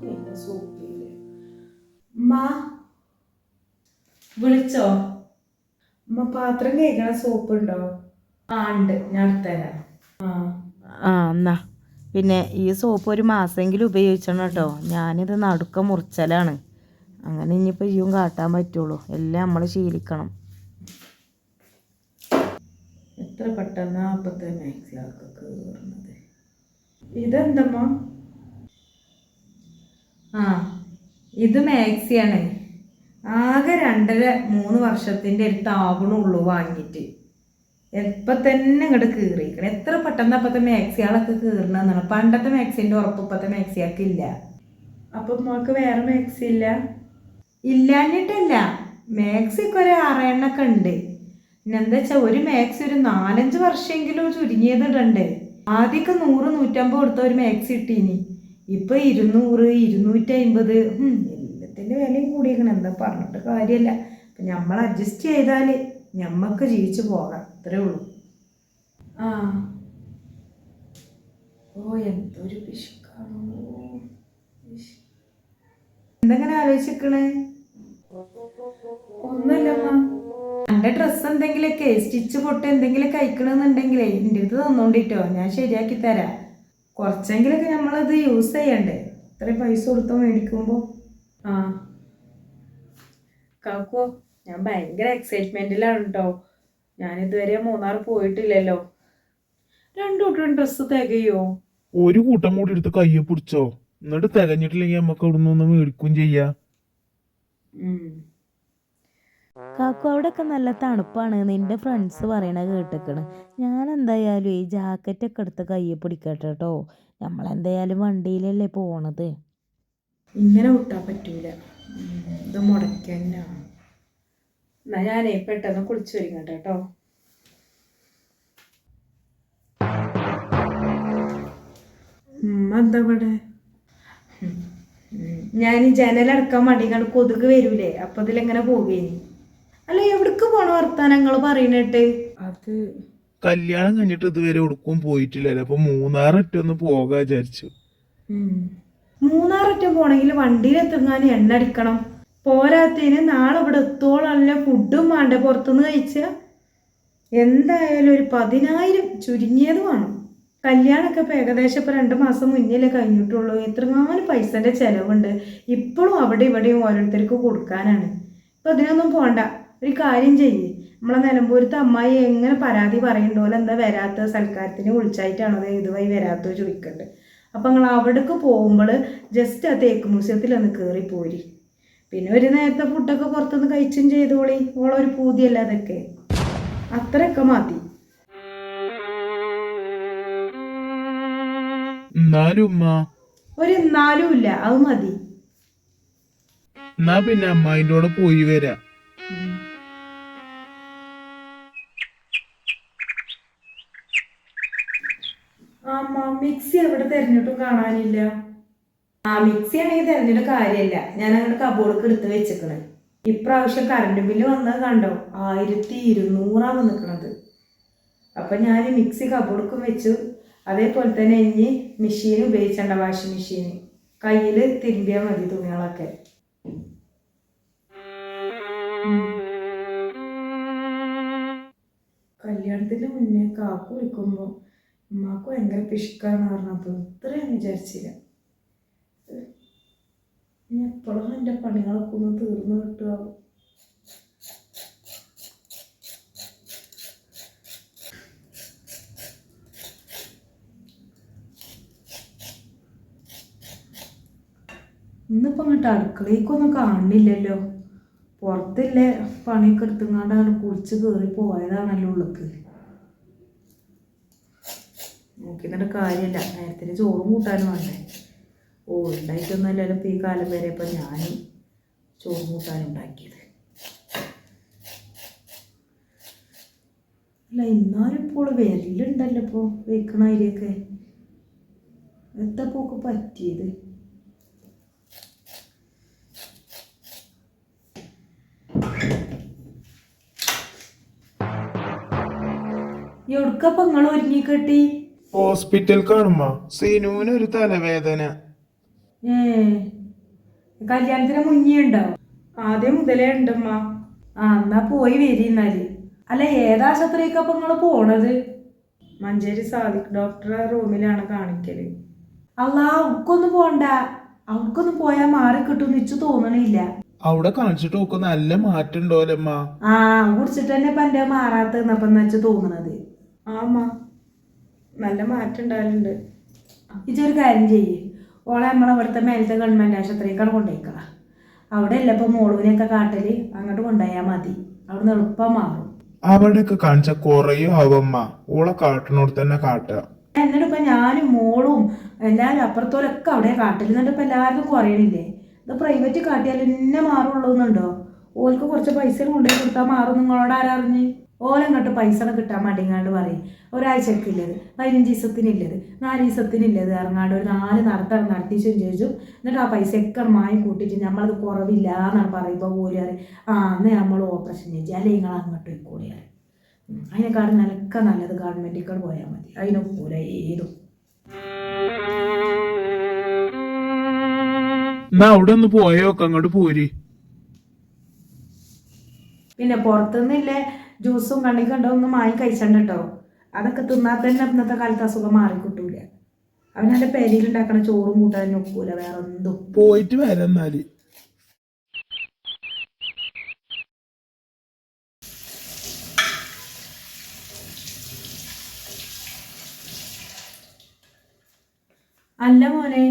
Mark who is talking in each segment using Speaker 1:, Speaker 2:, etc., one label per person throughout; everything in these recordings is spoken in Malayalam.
Speaker 1: പിന്നെ സോപ്പില്ലേ മാ വിളിച്ചോ? അമ്മ പാത്രം കഴിക്കണ സോപ്പ് ഉണ്ടോ? ആ ഉണ്ട്. ഞാൻ തരാം ആ.
Speaker 2: എന്നാ. പിന്നെ ഈ സോപ്പ് ഒരു മാസമെങ്കിലും ഉപയോഗിച്ചണം കേട്ടോ. ഞാനിത് നടുക്ക മുറിച്ചലാണ്. അങ്ങനെ ഇനിയിപ്പോൾ ഇയും കാട്ടാൻ പറ്റുള്ളൂ. എല്ലാം നമ്മൾ ശീലിക്കണം.
Speaker 1: എത്ര പെട്ടെന്ന് അപ്പത്തെ കയറുന്നത് ഇതെന്തമ്മ ആ ഇത് മാക്സിയാണ് ആകെ രണ്ടര മൂന്ന് വർഷത്തിന്റെ അടുത്ത് ആകണുള്ളൂ വാങ്ങിയിട്ട്. ഇപ്പം തന്നെ ഇങ്ങോട്ട് കീറിയിരിക്കണം. എത്ര പെട്ടെന്ന് അപ്പത്തെ മാക്സികളൊക്കെ കീറണമെന്നാണ് പണ്ടത്തെ മാക്സിന്റെ ഉറപ്പ് ഇപ്പത്തെ മാക്സിയൊക്കെ ഇല്ല അപ്പം മോൾക്ക് വേറെ മാക്സി ഇല്ല? ഇല്ലാഞ്ഞിട്ടല്ല. മാക്സിക്ക് ഒരു ആറെണ്ണൊക്കെ ഉണ്ട്. പിന്നെ എന്താ വെച്ചാൽ ഒരു മാക്സി ഒരു നാലഞ്ച് വർഷമെങ്കിലും ചുരുങ്ങിയതിടണ്ട് ആദ്യമൊക്കെ നൂറ് നൂറ്റമ്പത് കൊടുത്ത ഒരു മാക്സി ഇട്ടീനി ഇപ്പൊ ഇരുന്നൂറ് ഇരുന്നൂറ്റി അമ്പത് എല്ലാത്തിന്റെ വിലയും കൂടിയേക്കണം. എന്താ പറഞ്ഞിട്ട് കാര്യമല്ല അപ്പം നമ്മൾ അഡ്ജസ്റ്റ് ചെയ്താൽ ഞമ്മക്ക് ജീവിച്ചു പോകാം. അത്രേ ഉള്ളൂ. ആ. ഓ എന്തൊരു പിശുക്കാണോ. എന്തെങ്ങനെ ആലോചിക്കണേ ഒന്നുമില്ലമ്മ. എന്റെ ഡ്രസ്സ് എന്തെങ്കിലുമൊക്കെ സ്റ്റിച്ച് പൊട്ട് എന്തെങ്കിലുമൊക്കെ അയക്കണമെന്നുണ്ടെങ്കിലേ എന്റെ അടുത്ത് തന്നോണ്ടിട്ടോ. ഞാൻ ശരിയാക്കി തരാം. കുറച്ചെങ്കിലൊക്കെ നമ്മളത് യൂസ് ചെയ്യണ്ടേ? ഇത്രയും പൈസ കൊടുത്തോ മേടിക്കുമ്പോൾ ആ. കാക്കോ ഞാൻ ഭയങ്കര എക്സൈറ്റ്മെന്റിലാണ് കേട്ടോ ഞാനിതുവരെ മൂന്നാർ പോയിട്ടില്ലല്ലോ. രണ്ടു കൂട്ടം ഡ്രസ്സ് തികയോ?
Speaker 3: ഒരു കൂട്ടം കൂടി എടുത്ത് കയ്യെ പിടിച്ചോ. എന്നിട്ട് തികഞ്ഞിട്ടില്ലെങ്കിൽ നമുക്ക് അവിടെ നിന്ന് മേടിക്കുകയും ചെയ്യാം.
Speaker 2: കാക്കു അവിടെയൊക്കെ നല്ല തണുപ്പാണ് നിന്റെ ഫ്രണ്ട്സ് പറയണ കേട്ടേക്കണ്. ഞാൻ എന്തായാലും ഈ ജാക്കറ്റൊക്കെ എടുത്ത് കയ്യെ പിടിക്കട്ടെ കേട്ടോ നമ്മളെന്തായാലും വണ്ടിയിലല്ലേ പോണത്.
Speaker 1: ഇങ്ങനെ വിട്ടാൻ പറ്റൂല. ഇത് മുടക്കന്നെ എന്നാ ഞാനേ പെട്ടെന്ന് കുളിച്ചു ഒരുങ്ങട്ടെ കേട്ടോ എന്താ. ഞാൻ ഈ ജനലടക്കാൻ മടി കണ്ട് കൊതുക് വരൂലേ. അപ്പൊ ഇതിലെങ്ങനെ പോകേനി അല്ല എവിടക്ക് പോണ വർത്താനങ്ങൾ പറയണേട്ട്? അത്
Speaker 3: കല്യാണം കഴിഞ്ഞിട്ട് ഇതുവരെ ഒടുക്കും പോയിട്ടില്ല അപ്പൊ മൂന്നാറൊറ്റ ഒന്ന് പോകാ വിചാരിച്ചു.
Speaker 1: മൂന്നാറൊറ്റ പോണെങ്കിൽ വണ്ടിയിൽ എത്തുങ്ങാൻ എണ്ണ അടിക്കണം. പോരാത്തതിന് നാളെ ഇവിടെ എത്തോളല്ല ഫുഡും വേണ്ട പുറത്തുനിന്ന് കഴിച്ച? എന്തായാലും ഒരു പതിനായിരം ചുരുങ്ങിയത് വേണം. കല്യാണമൊക്കെ ഇപ്പൊ ഏകദേശം ഇപ്പൊ രണ്ട് മാസം മുന്നിലേ കഴിഞ്ഞിട്ടുള്ളൂ. എത്രങ്ങാനും പൈസന്റെ ചെലവുണ്ട്. ഇപ്പോഴും അവിടെ ഇവിടെയും ഓരോരുത്തർക്ക് കൊടുക്കാനാണ്. ഇപ്പം അതിനൊന്നും പോണ്ട. ഒരു കാര്യം ചെയ്യേ. നമ്മളെ നിലമ്പൂരത്തെ അമ്മായി എങ്ങനെ പരാതി പറയണ്ടോ? എന്താ വരാത്ത? സൽക്കാരത്തിന് വിളിച്ചായിട്ടാണോ ദേ ഇതുമായി വരാത്തോ ചോദിക്കണ്ട്. അപ്പം നിങ്ങൾ അവിടേക്ക് പോകുമ്പോൾ ജസ്റ്റ് ആ തേക്ക് മ്യൂസിയത്തിൽ ഒന്ന് കയറി പോരി. പിന്നെ ഒരു നേരത്തെ ഫുഡൊക്കെ പുറത്തുനിന്ന് കഴിച്ചും ചെയ്തോളി. ഓളൊരു പൂതിയല്ല അതൊക്കെ. അത്രയൊക്കെ മതി. ഒരു നാലും ഇല്ല. അത് മതി.
Speaker 3: എന്നാ പിന്നെ അമ്മായിന്റെ കൂടെ പോയി വരാം.
Speaker 1: അമ്മ മിക്സി എവിടെ തെരഞ്ഞിട്ടും കാണാനില്ല. ആ മിക്സി ആണെങ്കിൽ തെരഞ്ഞിട്ട് കാര്യമില്ല ഞാൻ അങ്ങോട്ട് കബോർഡ് എടുത്ത് വെച്ചേക്കണേ. ഇപ്രാവശ്യം കറണ്ട് ബില്ല് വന്നത് കണ്ടോ? ആയിരത്തി ഇരുന്നൂറാ വന്നിക്കണത് അപ്പം ഞാൻ മിക്സി കബോർഡ്ക്കും വെച്ചു. അതേപോലെ തന്നെ ഇനി മെഷീൻ ഉപയോഗിച്ചണ്ട വാഷിംഗ് മെഷീൻ കയ്യിൽ തിരുമ്പിയാൽ മതി തുണികളൊക്കെ. കല്യാണത്തിന് മുന്നേ കാക്കു വിളിക്കുമ്പോൾ ഉമ്മാക്ക് ഭയങ്കര പിശുക്കാന്ന് പറഞ്ഞപ്പോൾ ഇത്രയും വിചാരിച്ചില്ല. ഇനി എപ്പോഴും എന്റെ പണികളൊക്കെ ഒന്ന് തീർന്നു കിട്ടുക? ഇന്നിപ്പോൾ അങ്ങോട്ട് അടുക്കളയ്ക്കൊന്നും കാണില്ലല്ലോ പുറത്തില്ലേ പണിയൊക്കെ എടുത്തുങ്ങാണ്ടാണ് കുളിച്ച് കയറി പോയതാണല്ലോ ഉള്ളിക്ക് നോക്കി എന്നിട്ട് കാര്യമില്ല. നേരത്തിന് ചോറും കൂട്ടാനും വേണ്ടേ ഓ ഉണ്ടായിട്ടൊന്നുമല്ലല്ലോ ഇപ്പം ഈ കാലം വരെ ഇപ്പം ഞാനും ചോറും കൂട്ടാനും ഉണ്ടാക്കിയത്. അല്ല എന്നാലും ഇപ്പോൾ വിരലുണ്ടല്ലോ ഇപ്പോൾ വെക്കണ അരിയൊക്കെ. എത്തപ്പോക്ക് പറ്റിയത്? എവിടുക്കപ്പം നിങ്ങൾ ഒരുങ്ങി കെട്ടി
Speaker 3: ഹോസ്പിറ്റൽ കാണുമ്പോ സീനുവിന് ഒരു തലവേദന.
Speaker 1: കല്യാണത്തിന് മുന്നേ ഉണ്ടോ? ആദ്യം മുതലേ ഉണ്ടമ്മ. ആ എന്നാ പോയി വരി എന്നാൽ. അല്ല ഏതാശുപത്രിക്ക് അപ്പൊ നിങ്ങൾ പോണത്? മഞ്ചേരി സാദിഖ് ഡോക്ടറെ റൂമിലാണ് കാണിക്കൽ. അല്ല അവക്കൊന്നും പോണ്ട. അവക്കൊന്നും പോയാ മാറി കിട്ടും ഇച്ചു തോന്നണില്ല.
Speaker 3: അവിടെ കാണിച്ചിട്ട് നോക്കും നല്ല മാറ്റം ഉണ്ടോലമ്മ
Speaker 1: ആ കുടിച്ചിട്ട് തന്നെ ഇപ്പൊ എന്റെ മാറാത്തന്നപ്പം തോന്നണത്? ആമാ നല്ല മാറ്റം ഉണ്ടായാലുണ്ട് ഇച്ചൊരു കാര്യം ചെയ്യേ. ഓളെ നമ്മളെ ഇവിടുത്തെ മേലത്തെ ഗവൺമെന്റ് ആശുപത്രിക്കാണ് കൊണ്ടുപോയിക്കള അവിടെ അല്ല ഇപ്പൊ മോളുവിനെയൊക്കെ കാട്ടൽ. അങ്ങോട്ട് കൊണ്ടുപോയാൽ മതി. അവിടെ നിന്ന് എളുപ്പം മാറും.
Speaker 3: അവിടെയൊക്കെ കാണിച്ച കുറയും ആവമ്മ. ഓളെ കാട്ടിനോട് തന്നെ കാട്ടുക.
Speaker 1: എന്നിട്ട് ഇപ്പൊ ഞാനും മോളും എല്ലാവരും അപ്പുറത്തോലൊക്കെ അവിടെ കാട്ടിൽ. എന്നിട്ട് ഇപ്പൊ എല്ലാവർക്കും കുറയണില്ലേ? ഇത് പ്രൈവറ്റ് കാട്ടിയാൽ എന്നെ മാറുള്ളൂ എന്നുണ്ടോ? ഓൾക്ക് കുറച്ച് പൈസ കൊണ്ടുപോയി കൊടുത്താൽ മാറും. നിങ്ങളോട് ആരറിഞ്ഞ് ഓലങ്ങോട്ട് പൈസ കിട്ടാൻ മടിങ്ങാണ്ട് പറയും. ഒരാഴ്ചക്ക് ഇല്ലത് പതിനഞ്ച് ദിവസത്തിനില്ലത് നാല് ദിവസത്തിനില്ലത് ഇറങ്ങാണ്ട് ഒരു നാല് നടത്തം നടത്തിച്ചും ചോദിച്ചു എന്നിട്ട് ആ പൈസ ഒക്കെ മായി കൂട്ടിയിട്ട് നമ്മളത് കുറവില്ല എന്നാണ് പറയുമ്പോൾ പോലും ആ അന്ന് നമ്മൾ ഓപ്പറേഷൻ ചെയ്യിച്ചു അല്ലെങ്കിൽ നിങ്ങൾ അങ്ങോട്ട് പോയിക്കോളി അതിനെക്കാളും നിനക്ക നല്ലത് ഗവൺമെന്റിക്കൾ പോയാൽ മതി. അതിനൊക്കൂല ഏതും.
Speaker 3: എന്നാ അവിടെ ഒന്ന് പോയോക്കെ അങ്ങോട്ട് പോരി.
Speaker 1: പിന്നെ പുറത്തുനിന്നില്ലേ ജ്യൂസും കണ്ണിക്കണ്ടോ ഒന്നും വാങ്ങി കഴിച്ചണ്ട അതൊക്കെ തിന്നാൽ തന്നെ ഇന്നത്തെ കാലത്ത് അസുഖം മാറിക്കിട്ടൂല. അവനവന്റെ പേരിൽ ഉണ്ടാക്കണ ചോറും കൂട്ടാനും ഒക്കൂല വേറെ എന്തും
Speaker 3: പോയിട്ട് വരാം എന്നാൽ.
Speaker 1: അല്ല മോനെ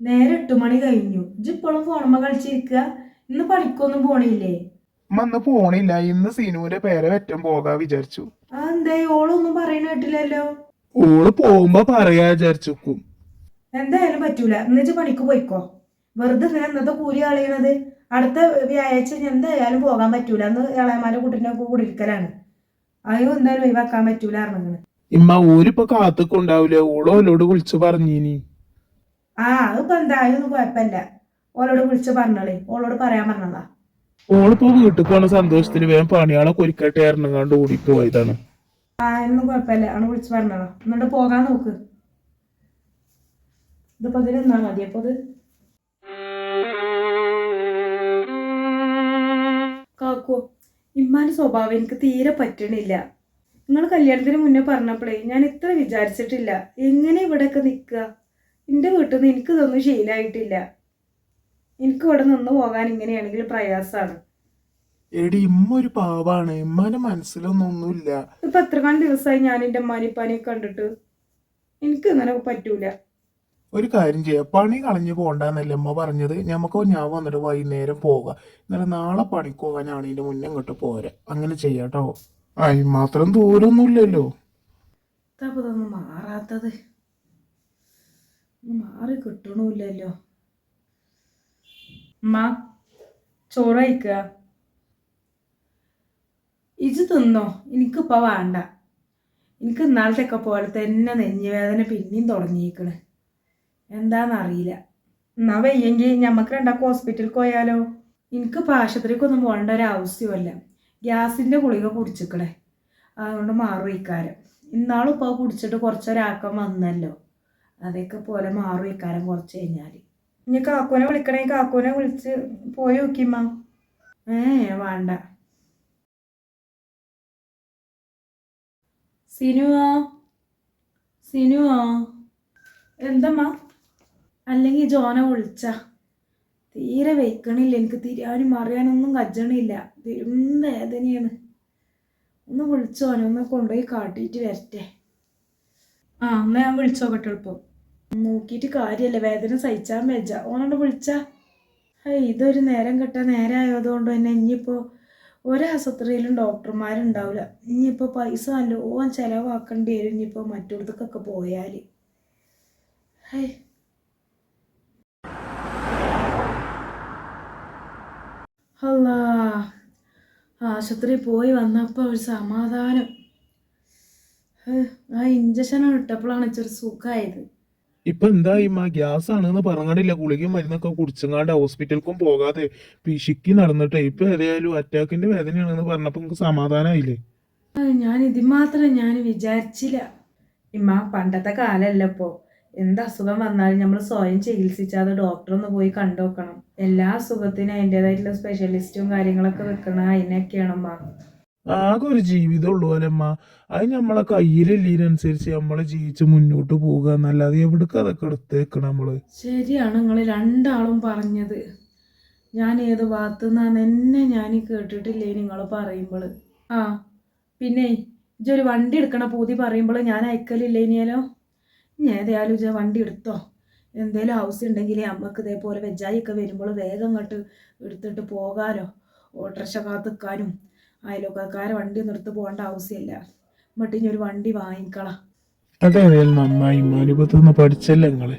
Speaker 1: നേരെ എട്ട് മണി കഴിഞ്ഞു. ഇജ്ജിപ്പോഴും ഫോണുമ്മ കളിച്ചിരിക്കുക ഇന്ന് പഠിക്കൊന്നും പോണില്ലേ?
Speaker 3: അമ്മ അന്ന് പോണില്ല. ഇന്ന് സിനുവിന്റെ പേരെ വെറ്റം പോകാ വിചാരിച്ചു.
Speaker 1: എന്തേ ഓളൊന്നും പറയുന്ന കേട്ടില്ലല്ലോ.
Speaker 3: ഓൾ പോകുമ്പോ പറയാ വിചാരിച്ചു
Speaker 1: എന്തായാലും പറ്റൂല. എന്നുവെച്ച് പണിക്ക് പോയിക്കോ. വെറുതെ ഇങ്ങനെ ഇന്നത്തെ കൂലി കളയണത്. അടുത്ത വ്യാഴാഴ്ച എന്തായാലും പോകാൻ പറ്റൂല. അന്ന് ഇളയമാരുടെ കൂട്ടിനെ കൂടി ഇരിക്കലാണ് അയ്യോ എന്തായാലും ഒഴിവാക്കാൻ പറ്റൂല അറിഞ്ഞത്
Speaker 3: ഇമ്മ ഊരിപ്പൊ കാത്തുക്കുണ്ടാവൂല ഓളോ ഓലോട് വിളിച്ചു പറഞ്ഞീനി
Speaker 1: ആ അതിപ്പോ എന്തായാലും കുഴപ്പമില്ല. ഓളോട് വിളിച്ചു പറഞ്ഞോളേ. ഓളോട് പറയാൻ പറഞ്ഞതാ.
Speaker 3: ഓളിപ്പോ വീട്ടിൽ പോണ സന്തോഷത്തിന് വേഗം പണിയാളൊക്കെ ഒരുക്കട്ടെ ഇറങ്ങാണ്ട് ഓടിപ്പോയതാണ്.
Speaker 1: ആ ഒന്നും നോക്ക്. ഇത് കാക്കോ ഇമ്മാന്റെ സ്വഭാവം എനിക്ക് തീരെ പറ്റണില്ല. നിങ്ങൾ കല്യാണത്തിന് മുന്നേ പറഞ്ഞപ്പോഴേ ഞാൻ ഇത്ര വിചാരിച്ചിട്ടില്ല. എങ്ങനെ ഇവിടെയൊക്കെ നിൽക്കുക? എന്റെ വീട്ടിൽ നിന്ന് എനിക്ക് ഇതൊന്നും ശീലമായിട്ടില്ല എനിക്ക് ഇവിടെ നിന്ന് പോകാൻ ഇങ്ങനെയാണെങ്കിൽ പ്രയാസമാണ്
Speaker 3: എടി ഇമ്മ ഒരു പാവാണ്. ഇമ്മാന്റെ മനസ്സിലൊന്നും ഒന്നുമില്ല
Speaker 1: ഇപ്പൊ എത്രകാലം ദിവസമായി ഞാൻ എന്റെ അമ്മാനിപ്പാനെ കണ്ടിട്ട്. എനിക്ക് ഇങ്ങനെ പറ്റൂല.
Speaker 3: ഒരു കാര്യം ചെയ്യാം. പണി കളഞ്ഞു പോണ്ടെന്നല്ലേ അമ്മ പറഞ്ഞത്? ഞമ്മക്ക് ഞാൻ വന്നിട്ട് വൈകുന്നേരം പോകാം. ഇന്നലെ നാളെ പണിക്ക് പോകാനാണ് ഇതിന്റെ മുന്നേ ഇങ്ങോട്ട് പോരാ. അങ്ങനെ ചെയ്യാട്ടോ ആയി മാത്രം ദൂരമൊന്നുമില്ലല്ലോ
Speaker 1: മാറാത്തത്. മാറി കിട്ടണമില്ലല്ലോ. അമ്മ ചോറ് കഴിക്കുക. ഇജ് തിന്നോ? എനിക്കിപ്പോ വേണ്ട. എനിക്ക് ഇന്നാളത്തെയൊക്കെ പോലെ തന്നെ നെഞ്ഞുവേദന പിന്നെയും തുടങ്ങിയേക്കണ്. എന്താണെന്നറിയില്ല എന്നാ വയ്യെങ്കിൽ ഞമ്മക്ക് രണ്ടാക്കും ഹോസ്പിറ്റലിൽ പോയാലോ? എനിക്കിപ്പോൾ ആശുപത്രിക്കൊന്നും പോകേണ്ട ഒരു ഗ്യാസിന്റെ ഗുളിക കുടിച്ചിക്കണേ. അതുകൊണ്ട് മാറും ഇക്കാരം ഇന്നാളും ഇപ്പോൾ കുടിച്ചിട്ട് കുറച്ചൊരാക്കം വന്നല്ലോ. അതൊക്കെ പോലെ മാറും ഇക്കാരം കുറച്ച് കഴിഞ്ഞാൽ ഇനി കാക്കൂനെ വിളിക്കണേ. കാക്കോനെ വിളിച്ച് പോയി നോക്കിമ്മ ഏ വേണ്ട. സിനുവാ? സിനുവാ? എന്തമ്മ? അല്ലെങ്കിൽ ജോനെ വിളിച്ച. തീരെ വെക്കണില്ല എനിക്ക് തിരിയാനും അറിയാനൊന്നും കജ്ജണില്ല. തിരും വേദനയാണ്. ഒന്ന് വിളിച്ചോനെ ഒന്ന് കൊണ്ടുപോയി കാട്ടിയിട്ട് വരട്ടെ. ആ എന്നാ ഞാൻ വിളിച്ചോക്കട്ടെ എളുപ്പം. നോക്കിയിട്ട് കാര്യമല്ല വേദന സഹിച്ചാൻ വെച്ച ഓനോട് വിളിച്ച. ഇതൊരു നേരം കെട്ട നേരം ആയതുകൊണ്ട് തന്നെ ഇനിയിപ്പോൾ ഒരാശുപത്രിയിലും ഡോക്ടർമാരുണ്ടാവില്ല ഇനിയിപ്പോൾ പൈസ നല്ലോണം ചിലവാക്കേണ്ടി വരും ഇനിയിപ്പോൾ മറ്റിടത്തേക്കൊക്കെ പോയാൽ ഹൈ. അല്ലാ ആശുപത്രി പോയി വന്നപ്പോൾ ഒരു സമാധാനം. ആ ഇഞ്ചക്ഷൻ ഇട്ടപ്പോഴാണ് ഇച്ചൊരു സുഖമായത്
Speaker 3: ഇപ്പൊ എന്താ ഈ ഗ്യാസ് ആണെന്ന് പറഞ്ഞിട്ടില്ല ഗുളികയും മരുന്നൊക്കെ കുടിച്ചങ്ങാണ്ട് ഹോസ്പിറ്റലിലേക്കും പോകാതെ പിശുക്കി നടന്നിട്ട്. ഇപ്പൊ ഏതായാലും അറ്റാക്കിന്റെ വേദനയാണെന്ന് പറഞ്ഞപ്പോ നമുക്ക് സമാധാനമായില്ലേ
Speaker 1: ഞാൻ ഇത് മാത്രം ഞാൻ വിചാരിച്ചില്ല. ഇമ്മ പണ്ടത്തെ കാലല്ല ഇപ്പോ. എന്ത് അസുഖം വന്നാലും നമ്മൾ സ്വയം ചികിത്സിച്ചാൽ ഡോക്ടറൊന്ന് പോയി കണ്ടുനോക്കണം എല്ലാ അസുഖത്തിനും അതിന്റെതായിട്ടുള്ള സ്പെഷ്യലിസ്റ്റും കാര്യങ്ങളൊക്കെ വെക്കണ അമ്മ
Speaker 3: ആകെ ഒരു ജീവിതമുള്ളൂ അല്ലമ്മ അത് നമ്മളെ കയ്യിലില്ലതിനനുസരിച്ച് നമ്മളെ ജീവിച്ച് മുന്നോട്ട് പോകുക എന്നല്ലാതെ എവിടേക്ക് അതൊക്കെ എടുത്തേക്കണം നമ്മൾ?
Speaker 1: ശരിയാണ് നിങ്ങൾ രണ്ടാളും പറഞ്ഞത്. ഞാൻ ഏത് ഭാഗത്തു നിന്നാന്ന് എന്നെ ഞാൻ കേട്ടിട്ടില്ലേ നിങ്ങൾ പറയുമ്പോൾ ആ പിന്നെ ഇജൊരു വണ്ടി എടുക്കണ പൂതി പറയുമ്പോൾ ഞാൻ അയക്കലില്ലേ ഇനിയാലോ? ഞാൻ ഏതായാലും ഇജ വണ്ടി എടുത്തോ. എന്തേലും ആവശ്യം ഉണ്ടെങ്കിൽ അമ്മയ്ക്ക് ഇതേപോലെ വെജായിയൊക്കെ വരുമ്പോൾ വേഗം കേട്ട് എടുത്തിട്ട് പോകാനോ ഓട്ടർഷ കാത്തിക്കാനും. അയലോക്കാരെ വണ്ടി നിർത്തി പോകേണ്ട ആവശ്യമില്ല. എന്നിട്ട് ഇനി ഒരു വണ്ടി വാങ്ങിക്കളാം
Speaker 3: അതെ നന്നായി മാനിപ്പത്തുനിന്ന് പഠിച്ചല്ലേ നിങ്ങൾ?